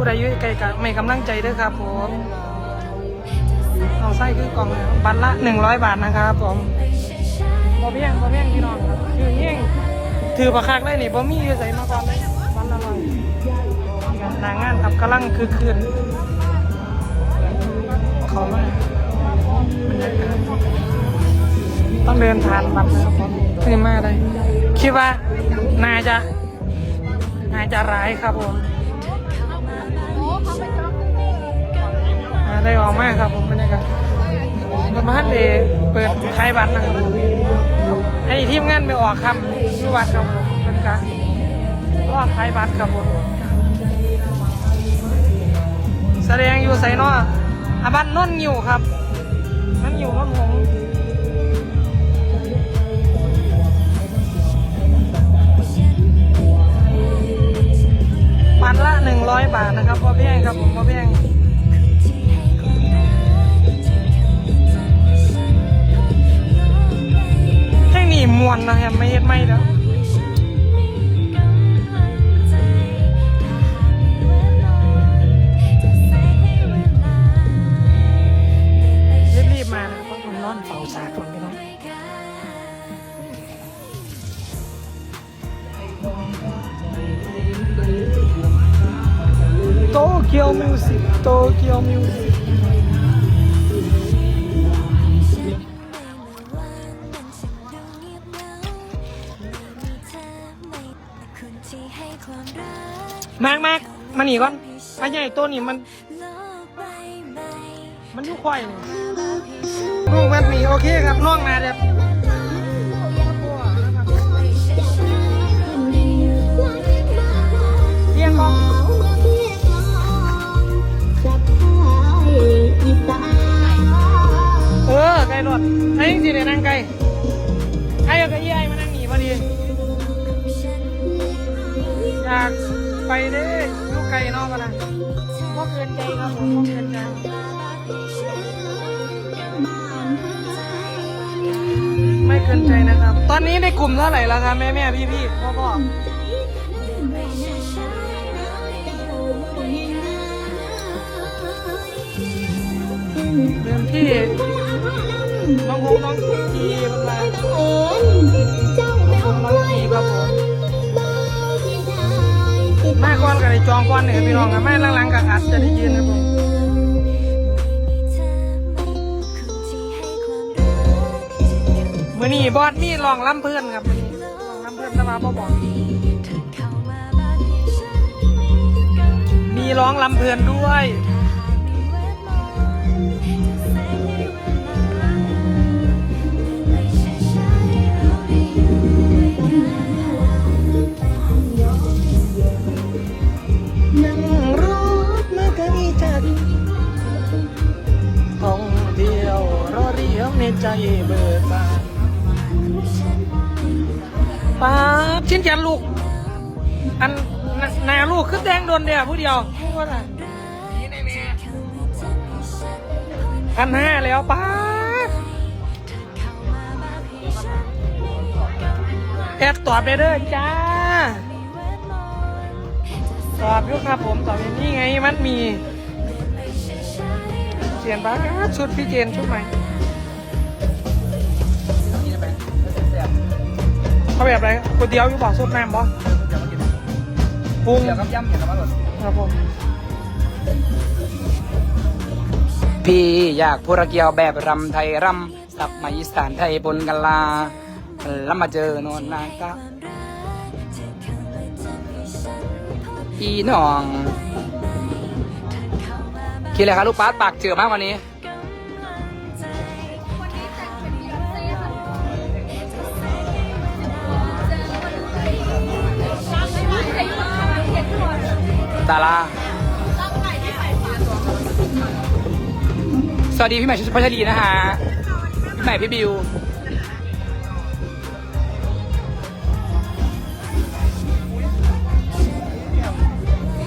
ผู้ใดอยู่ไกลกับไม่กำลังใจด้วยครับผมเอาไส้คือกล่องบัตรละหนึ่งร้อยบาทนะครับผมบอเพียงบอเพียงพี่น้องครับคือเงี้ยงถือประคักได้นี่บอมีอยู่ใส่มาก่อนเลยวันละร้อยนางานครับกำลังคือคืนขามาบรรยากาศต้องเดินผ่านบัตรนะครับผมนี่มาได้คิดว่าน่าจะน่าจะร้ายครับผม ได้ออกมากครับผมบรรยากาศประมาณเดเปิดขายบัตรนะครับให้ทีมงานไปออกคำที่วัดครับผมเป็นการรอขายบัตรครับผมแสดงอยู่ไซนออาบันนนอยู่ครับนั่นอยู่นนหงส์บัตรละหนึ่งร้อยบาทนะครับพ่อเพียงครับ เกียวมิวสิกโตเกียวมิวสิกมากมากมาหนีก่อนมาใหญ่ตัวนี้มัน มันอยู่ควายนี่ลูกมันหนีโอเคครับน้องมาเดี๋ยว รถไอ้ยังสิเดี๋ยนั่งไก่ไอ้เอาไก่ยี่ไอ้มานั่งหนีพอดีอยากไปเด้ลูกไก่นอกกันนะก็เกินใจครับผมก็เกินใจไม่เกินใจนะครับ ตอนนี้ในกลุ่มเท่าไหร่แล้วครับแม่แม่พี่พี่พ่อพ่อเดิมที่ น้องฮงน้องทีมันมาน้องฮงน้องทีครับผมมาก่อนกับไอ้จองก่อนเนี่ยพี่น้องกับแม่หลังๆกับอัดจะได้ยืนครับผมมือนี้บอสนี่ลองล้ำเพื่อนครับมือนี้ลองล้ำเพื่อนแต่มาบ่บอกมีร้องลำเพลินด้วย แดงโดนเดียวผู้เดียวว่าไงพันห้าแล้วป้าบแอดตอบได้เด้อจ้า ตอบอยู่ครับผมตอบอย่างนี้ไงมันมีเสียนบ้าดชุดพี่เจนชุดใหม่เขาแบบอะไรก๋วยเตี๋ยวอยู่บ่อซุปน้ำบ่ปรุงเดี๋ยวกับย่ำอย่างกับอร่อย ครับผม พี่อยากพูดเกี่ยวแบบรำไทยรำสับมาอีสานไทยปนกันลาแล้วมาเจอนอนนางกะอีน้องคิดอะไรครับลูกป้าดปากเจือมากวันนี้ ดาราสวัสดีพี่ใหม่ชุดพัชรีนะฮะพี่ใหม่พี่บิว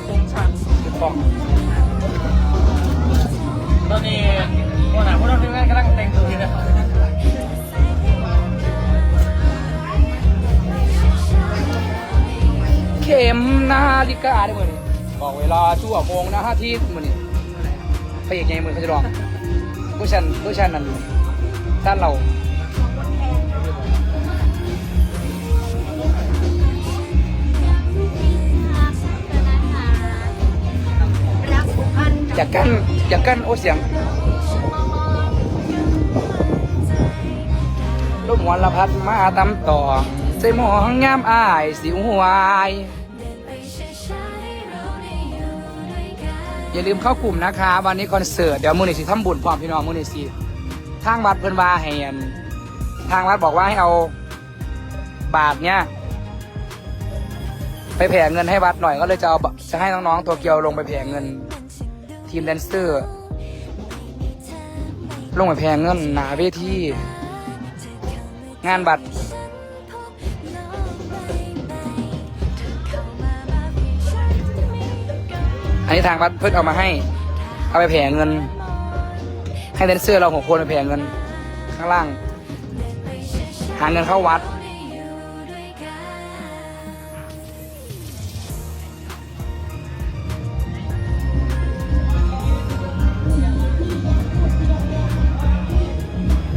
ปรุงชันตอนนี้วันไหนพวกเราที่นั่นกำลังแต่งตัวอยู่นะเข็มนาฬิกาได้หมดเลย บอกเวลาชั่วโมงนะฮะที่มันนี่พระเอกไงมือเขาจะรองผู้ชันผู้ชันนั่นด้านเราอยากกั้นอยากกั้นโอ้เสียงลูกหมวนละพัดมาตำต่อใส่หมองงามอายสิวหวาย อย่าลืมเข้ากลุ่มนะคะ วันนี้คอนเสิร์ตเดี๋ยวมูนิสิทำบุญพร้อมพี่น้องมูนิสิทางวัดเพิ่นว่าให้อันทางวัดบอกว่าให้เอาบาทเนี้ยไปแผ่เงินให้วัดหน่อยก็เลยจะเอาจะให้น้องๆตัวเกียวลงไปแผ่เงิน ทีมแดนเซอร์ ลงไปแผ่เงินหนาเวทีงานบัตร อันนี้ทางวัดเพิ่งเอามาให้ เอาไปแผ่เงิน ให้แดนเซอร์เราหกคนไปแผ่เงิน ข้างล่าง หาเงินเข้าวัด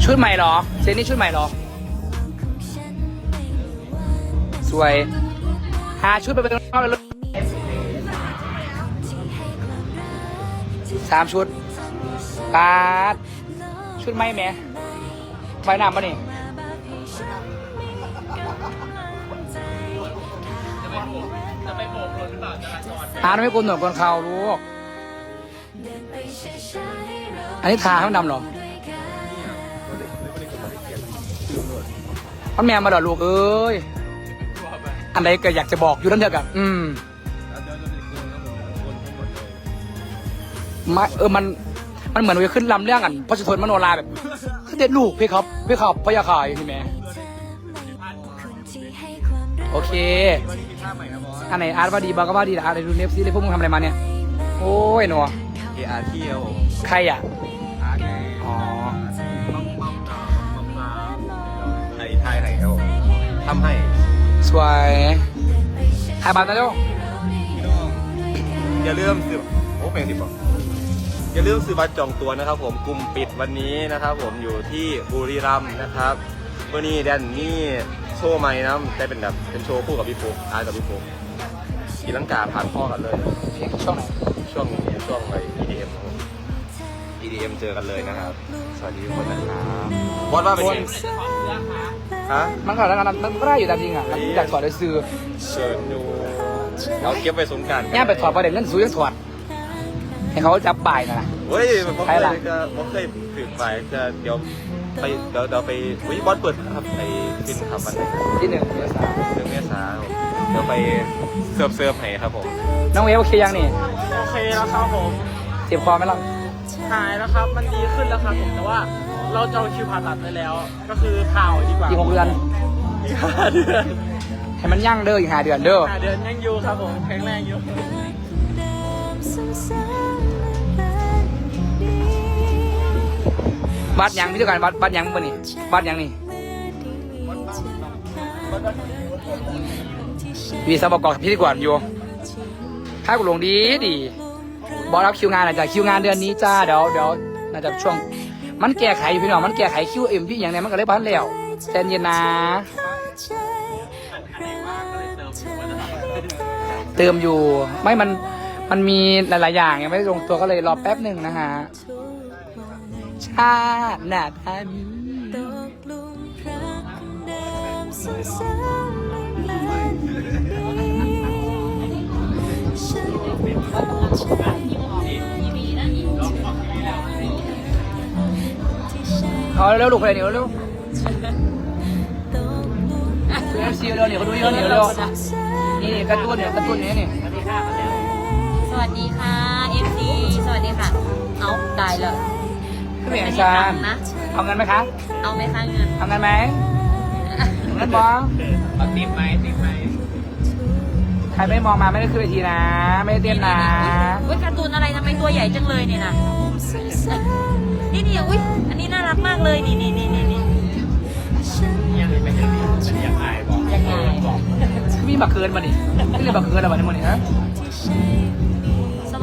ชุดใหม่เหรอ เซนนี่ชุดใหม่เหรอ สวย หาชุดไปเป็นรอบเลย สามชุดปาดชุดไหมแม่ใบหน้ำปะนี่อาไม่กลนหนวดกลนเขาลูก อันนี้ทาให้มันดำหรอมันแม่มาเหรอลูกเอ้ย อันใดก็อยากจะบอกอยู่นั่นเดียวกันอืม มาเออมันมันเหมือนว่าขึ้นลำเรื่องกันพระสุทนมโนราแบบเด็ดลูกพี่ครับพี่ครับพระยาขายใช่ไหมโอเคอันไหนอาร์ตว่าดีบางก็ว่าดีแต่อาร์ตดูเนฟซีเลยพวกมึงทำอะไรมาเนี่ย โอ้ยหนัวเออาร์ที่ครับผมใครอะอาร์ไงอ๋อมัมมัมมัมมาไทยไทยไหนครับผมทำให้สวยถ่ายบัตรนะเจ้าพี่น้องอย่าลืมซื้อโอ้เป็นสิบบอก อย่าลืมซื้อบัตรจองตัวนะครับ ผมกลุ่มปิดวันนี้นะครับ ผมอยู่ที่บุรีรัมย์นะครับวันนี้แดนนี่โชว์ใหม่นะแต่เป็นแบบเป็นโชว์คู่กับพี่ฟุกอาร์ตกับพี่ฟุกกีลังกาผ่านพ่อกันเลยเพลงช่องไหนช่วงนี้ช่วงไป EDM ครับผม EDM เจอกันเลยนะครับ สวัสดีทุกคนนะครับบอสว่าเป็นไงฮะมันก็แล้วกันมันก็ได้อยู่ตามจริงอะอยากถอดได้ซื้อเชิญดูเอาเก็บไปสงกรารเนี่ยไปถอดประเด็นเงินซื้อยังถอด ให้เขาจับบ่ายนะนะเฮ้ยผมใครเคยล่ะ จะผมเคยถือไปจะเดี๋ยวไปเดี๋ยวเดี๋ยวไปวิบอสเปิดครับไอ้ฟินครับวันไหนที่หนึ่งเมษาหนึ่งเมษาครับเดี๋ยวไปเสิร์ฟเสิร์ฟให้ครับผมน้องเอฟโอเคยังนี่โอเคแล้วครับผม เจ็บคอไหมล่ะหายแล้วครับ มันดีขึ้นแล้วครับผม แต่ว่าเราจองคิวผ่าตัดไปแล้ว ก็คือข่าวดีกว่าอีกหกเดือนอีกห้าเดือนให้มันยั่งเด้ออีกห้าเดือนเด้อ ห้าเดือนยังอยู่ครับผม แข็งแรงอยู่ วัดยังพี่เจ้ากันวัดวัดยังปะนี่วัดยังนี่วีสบกพี่ดีกว่าอยู่ค่ากูลงดีดีบอรับคิวงานอาจจะคิวงานเดือนนี้จ้าเดี๋ยวเดี๋ยวน่าจะช่วง มันแก้ไขอยู่พี่น้องมันแก้ไขคิวเอ็มพี่อย่างเนี้ยมันก็เลยพันแล้วใจเย็นนะ เติมอยู่ไม่มันมันมีหลายๆอย่างยังไม่ได้ลงตัวก็เลยรอแป๊บหนึ่งนะฮะ ชาติหน้าพันเดิมสงสารเอาเร็วลูกเลยเดี๋ยวเร็วเร็วซีเร็วเดี๋ยวเขาดูเยอะเดี๋ยวเร็วนี่กระตุ้นเนี่ยกระตุ้นเนี่ยนี่สวัสดีค่ะ FC สวัสดีค่ะ เอาได้เลยพี่ เหมียไม่งได้ชาตัญงค์นะเอาเงินไหมคะ เอาไหมคะเงิน เอาเงินไหมเงินบอติดไหมติดไหมใครไม่มองมาไม่ได้ขึ้นเวทีนะ ไม่ได้เต้นนะอุ้ยการ์ตูนอะไรทำไมตัวใหญ่จังเลยเนี่ยนะนี่นี่อุ้ยอันนี้น่ารักมากเลยนี่นี่นี่นี่นี่ยังไม่เห็นยังอายบอกยังไงมีบักเกินมาดิไม่เลยบักเกินอะไรมาทั้งหมดนี่ฮ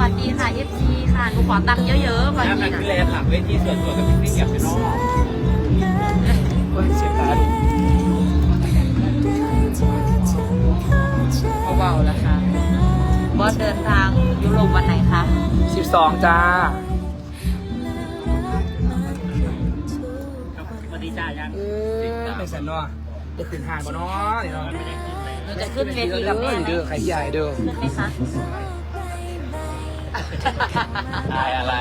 ะสดีค่ะ FC ค่ะ หนูขอตังค์เยอะๆวันนี้นะแลนหลังเวทีส่วนตัวกับพี่เกียรตินอกเฮ้ยเสียตาดูเบาๆแล้วค่ะบอสเดินทางยุโรปวันไหนคะสิบสองจ้าสวัสดีจ้ายังเออเป็นแสนเนาะจะขึ้นหานบ่เนาะนี่เนาะหนูจะขึ้นเวทีกับแม่ไหมเด้อใครใหญ่เด้อขึ้นไหมคะ อายอะไร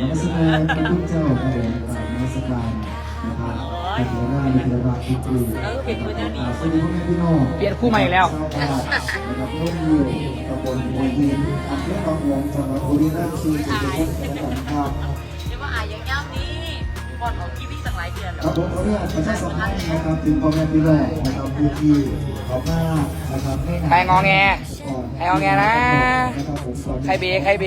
นมัสการพระพุทธเจ้าพระองานมัสการนะครับในหัวหน้าในเทวาทุกผู้เออเป็นคนเดียวนี้สวัสดีพ่อแม่พี่น้องเปลี่ยนคู่ใหม่แล้ว นะครับร่วมมือตำบลหัวยินอำเภอบางหลวงจังหวัดบุรีรัมย์คือจุดเด่นของสังครับ เรียกว่าอายยังย่ำนี้ อลของทีวีตั้งหลายเดือนแล้ครับวผมขออนุญาตประชาสัมพันธ์นะครับถึงพ่อแม่พี่น้องนะครับผู้ที่เขามานะครับให้ใครงอแงใครงอแงนะนะครับผมก่อนใครเบใครเบ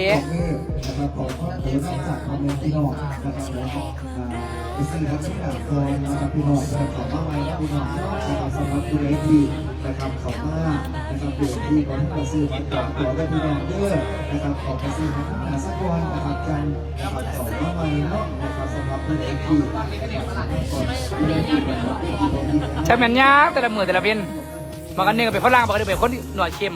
นะครับของครอบครัวนอกจากพ่อแม่พี่น้องนะครับแล้วก็อ่าไปซื้อครับที่อ่างทองนะครับพี่น้องนะครับขอมาไว้นะพี่น้องนะครับสำหรับผู้ใดที่นะครับขอ มากนะครับเดี๋ยวที่ก่อนที่จะซื้อบัตรจอตัวได้พี่น้องเด้อนะครับขอไปซื้อบัตรหาสักวันนะครับกันนะครับสองมาไว้เนาะนะครับสำหรับเพื่อนผู้ใดที่นะครับที่ต้องมีใช่แมนยากแต่ละมือแต่ละเป็นบางอันนึงก็เป็นฝรั่งบางอันนึงเป็นคนหน่วยเค็ม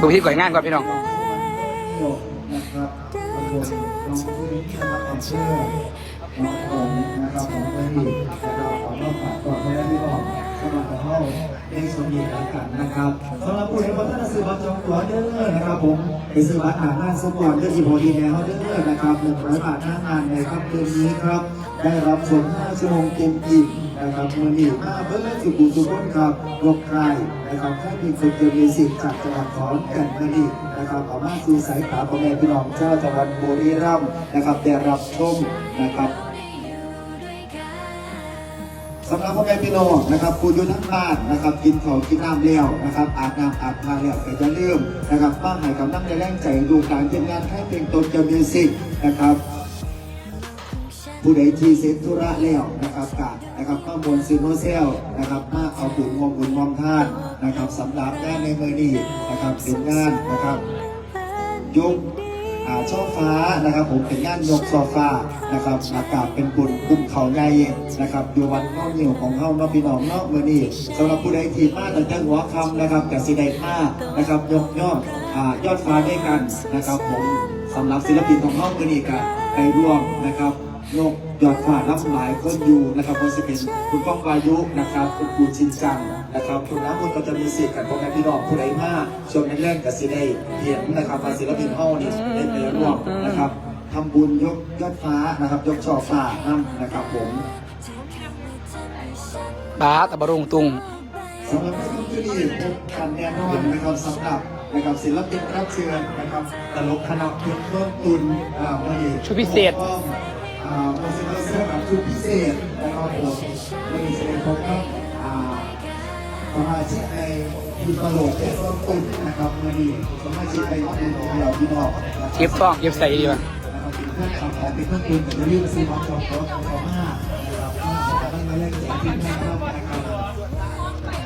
ดูที่ก่อยงานก่อนพี่น้องนะครับตำบลหนองคูนี้นะครับอำเภอหนองโขงนะครับของเพื่อนนะครับขอมอบฝากต่อไปได้พี่บอกสำหรับของเราในส่วนนี้กันนะครับสำหรับผู้ใดบ่ทันได้ซื้อบัตรจองตั๋วเด้อนะครับผมไปซื้อบัตรหน้างานสปอร์ตเด้อที่โพดีแนวเด้อนะครับ100บาทหน้างานในค่ำคืนนี้ครับ ได้รับชม5ชั่วโมงเต็มอิ่ม นะครับมือนี้มาเบิ้ลสุขุสุขนครับรบใครนะครับถ้ามีคนเกิดมีสิทธิ์จากจังหวัดขอนแก่นมือนี้นะครับเอามาสู่สายขาของแม่พี่น้องเจ้าจังหวัดบุรีรัมย์นะครับได้รับชมนะครับสำหรับพ่อแม่พี่น้องนะครับผู้อยู่ทั้งบ้านนะครับกินข้าวกินน้ำแล้วนะครับอาบน้ำอาบท่าแล้วก็จะเริ่าลืมนะครับมาให้กำลังแรงใจดูการทีมงานให้เพลงตนเจ้ามิวสิกนะครับ ผู้ใดที่เซ็ตธุระแล้วนะครับกานะครับข้อมูลซีโนเซลนะครับมาเอาบุญงมบุญงวมท่านนะครับสำหรับงานในเมือนี้นะครับเป็นงานนะครับยกช่อฟ้านะครับผมเป็นงานยกโซฟานะครับอากาศเป็นบุญกลุ่มเขาใหญ่นะครับอยู่วันนอกเหนียวของเฮาเนอกพี่น้องนอกมือนี้สำหรับผู้ใดที่มาตั้งแต่หัวคำนะครับกับสิได้มานะครับยกยอดอ่ายอดฟ้าด้วยกันนะครับผมสำหรับศิลปินของเฮามือนี้กันไปร่วมนะครับ โลกยอดฟ้ารับหลายคนอยู่นะครับคนสิเป็นคุณป้องวายุนะครับคุณปูชินจังนะครับคุณน้ำคุณก็จะมีสิทธิ์กันพวกนั้นพี่น้องผู้ใดมากช่วงแรกๆกับสิได้เห็นนะครับมาศิลปินเฮานี่ได้ไปร่วมนะครับทำบุญยกยอดฟ้านะครับ ยกช่อฟ้าน้ำนะครับผมบาตะบะรุงตุงสำหรับในค่ำคืนนี้พบกันแน่นอนนะครับสำหรับนะครับศิลปินรับเชิญนะครับตลกคณะเพชรเพิ่มตุนอ่าวันนี้ชุดพิเศษ อ่าโมเสสเซอร์กับชุดพิเศษนะครับผมวันนี้แสดงพบกับอ่าสมาชิกในทีมตลกเพชรเพิ่มตุนนะครับวันนี้สมาชิกในทีมของเราพี่น้องนะครับเก็บต้องเก็บใส่ดีป่ะเพื่อนของของเป็นเพื่อนตุนแต่จะรีบซื้อของของของของห้านะครับก็ขอให้มาเล่นแจกที่หน้าครับ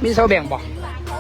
มีเสาแบ่งบอก